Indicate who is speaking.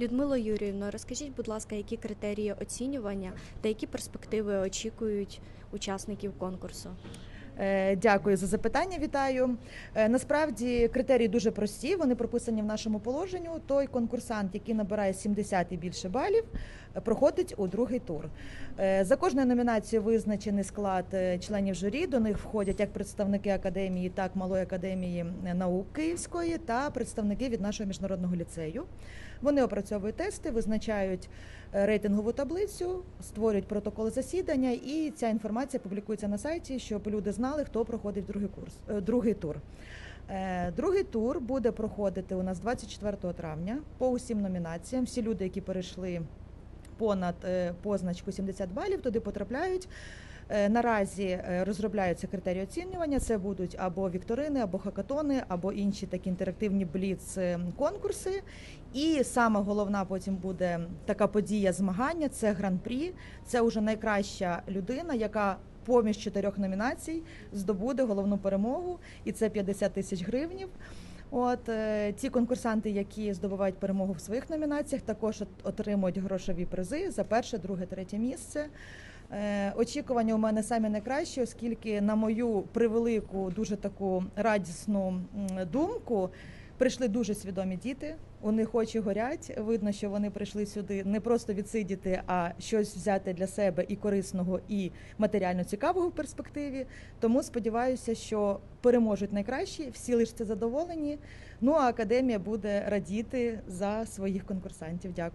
Speaker 1: Людмило Юріївна, розкажіть, будь ласка, які критерії оцінювання та які перспективи очікують учасників конкурсу?
Speaker 2: Е, Дякую за запитання. Вітаю. Е, Насправді критерії дуже прості. Вони прописані в нашому положенню. Той конкурсант, який набирає 70 і більше балів, проходить у другий тур. Е, За кожною номінацією визначений склад членів журі. До них входять як представники академії, так малої академії наук Київської та представники від нашого міжнародного ліцею. Вони опрацьовують тести, визначають рейтингову таблицю, створюють протокол засідання, і ця інформація публікується на сайті, щоб люди знали, хто проходить другий курс, е, другий тур. Е, Другий тур буде проходити у нас 24 травня по усім номінаціям. Всі люди, які перейшли понад е, позначку 70 балів, туди потрапляють. Наразі розробляються критерії оцінювання. Це будуть або вікторини, або хакатони, або інші такі інтерактивні бліц конкурси. І саме головна потім буде така подія змагання. Це гран-прі. Це вже найкраща людина, яка поміж чотирьох номінацій здобуде головну перемогу, і це 50 тисяч гривнів. От е, ті конкурсанти, які здобувають перемогу в своїх номінаціях, також отримують грошові призи за перше, друге, третє місце. Е, Очікування у мене самі найкращі, оскільки на мою превелику, дуже таку радісну думку. Прийшли дуже свідомі діти, у них очі горять. Видно, що вони прийшли сюди не просто відсидіти, а щось взяти для себе і корисного, і матеріально цікавого в перспективі. Тому сподіваюся, що переможуть найкращі, всі лишаться задоволені. Ну а академія буде радіти за своїх конкурсантів. Дякую.